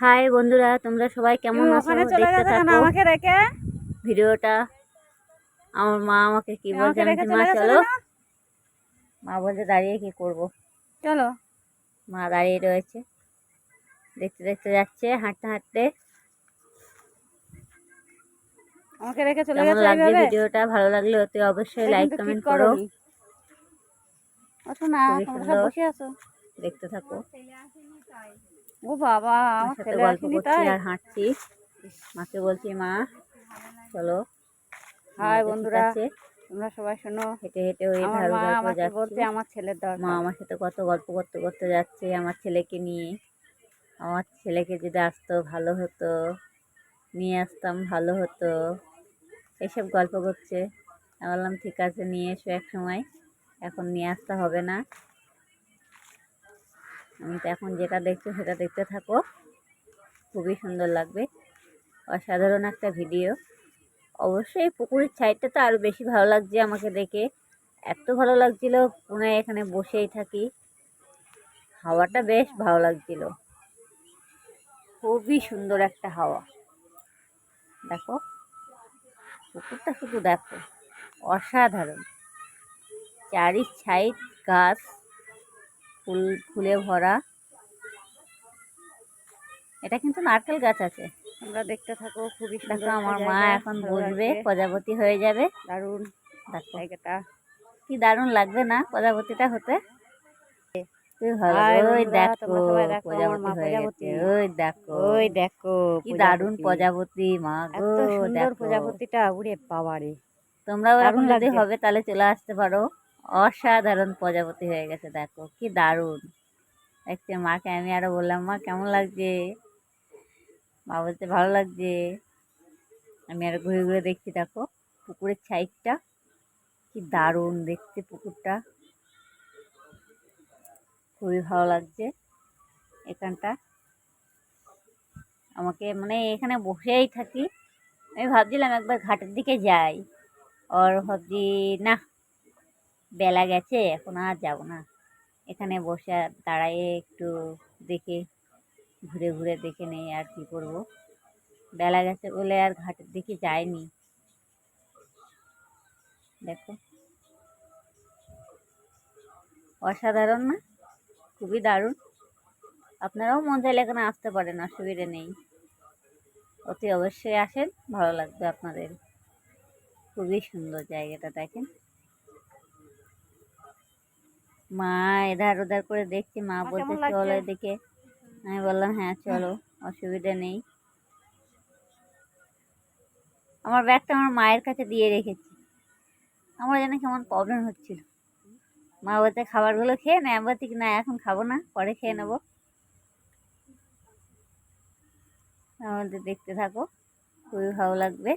High বন্ধুরা তোমরা সবাই কেমন তুমি আছো? দেখতে থাকো। আমাকে রেখে। ভিডিওটা। আমার মা আমাকে কি বলছে আমি মা চলে। মা বলছে দাঁড়িয়ে কি করব? চলো। মা দাঁড়িয়ে রয়েছে। দেখতে দেখতে যাচ্ছে হাঁটতে হাঁটতে। আমাকে রেখে চলে কেমন গেছো লাগছে ভিডিওটা? ভালো লাগলে অতি অবশ্যই লাইক কমেন্ট করো। করোনি। না তোমরা বসে আছো। দেখতে থাকো। ও বাবা আমার সাথে গল্প করছি আর হাঁটছি। মাকে বলছি মা চলো হাই বন্ধুরা। তোমরা সবাই শোনো। হেঁটে হেঁটে ওই ধারু আমার ছেলের মা আমার সাথে কত গল্প করতে করতে যাচ্ছে আমার ছেলেকে নিয়ে। আমার ছেলেকে যদি আসতো ভালো হতো নিয়ে আসতাম ভালো হতো। এসব গল্প করছে। বললাম ঠিক আছে নিয়ে এসো এক সময়। এখন নিয়ে আসতে হবে না। আমি তো এখন যেটা দেখছ সেটা দেখতে থাকো। খুবই সুন্দর লাগবে। অসাধারণ একটা ভিডিও অবশ্যই পুকুরের সাইডটা তো আরও বেশি ভালো লাগছে আমাকে দেখে। এত ভালো লাগছিল পুনে এখানে বসেই থাকি। হাওয়াটা বেশ ভালো লাগছিল। খুবই সুন্দর একটা হাওয়া। দেখো, পুকুরটা শুধু দেখো। অসাধারণ। চারি সাইড গাছ। ফুল ফুলে ভরা। এটা কিন্তু নারকেল গাছ আছে। তোমরা দেখতে থাকো খুবই দেখো সুন্দর আমার মা এখন বসবে প্রজাপতি হয়ে যাবে। দারুণ জায়গাটা। কি দারুণ লাগবে না প্রজাপতিটা হতে? ওই দেখো তোমরা সবাই দেখো, আমার প্রজাপতি হয়ে গেছে। ওই দেখো। ওই দেখো কি দারুণ প্রজাপতি। প্রজাপতি মা গো সুন্দর প্রজাপতিটা উড়ে বাবারে। তোমরাও দারুণ এখন যদি হবে তাহলে চলে আসতে পারো। অসাধারণ প্রজাপতি হয়ে গেছে, দেখো, কি দারুণ। দেখছে মাকে আমি আরও বললাম, মা, কেমন লাগছে? মা বলতে ভালো লাগছে। আমি আরও ঘুরে ঘুরে দেখছি, দেখো, পুকুরের সাইডটা, কি দারুণ দেখতে পুকুরটা। খুবই ভালো লাগছে এখানটা। আমাকে মানে এখানে বসেই থাকি। আমি ভাবছিলাম একবার ঘাটের দিকে যাই। আর ভাবছি, না বেলা গেছে, এখন আর যাব না। এখানে বসে দাঁড়ায়ে একটু দেখে, ঘুরে ঘুরে দেখে নেই আর কি করব। বেলা গেছে বলে আর ঘাটের দিকে যায়নি দেখো। অসাধারণ না? খুবই দারুণ। আপনারাও মন চাইলে এখানে আসতে পারেন, অসুবিধে নেই। অতি অবশ্যই আসেন, ভালো লাগবে আপনাদের। খুবই সুন্দর জায়গাটা, দেখেন। মা এধার ওধার করে দেখছি মা বলছে চলো এদিকে। আমি বললাম হ্যাঁ চলো অসুবিধা নেই। আমার ব্যাগটা আমার মায়ের কাছে দিয়ে রেখেছি। আমার যেন কেমন প্রবলেম হচ্ছিল। মা বলছে খাবারগুলো খেয়ে নে। আমি বলছি না এখন খাব না পরে খেয়ে নেব। আমাদের দেখতে থাকো খুবই ভালো লাগবে।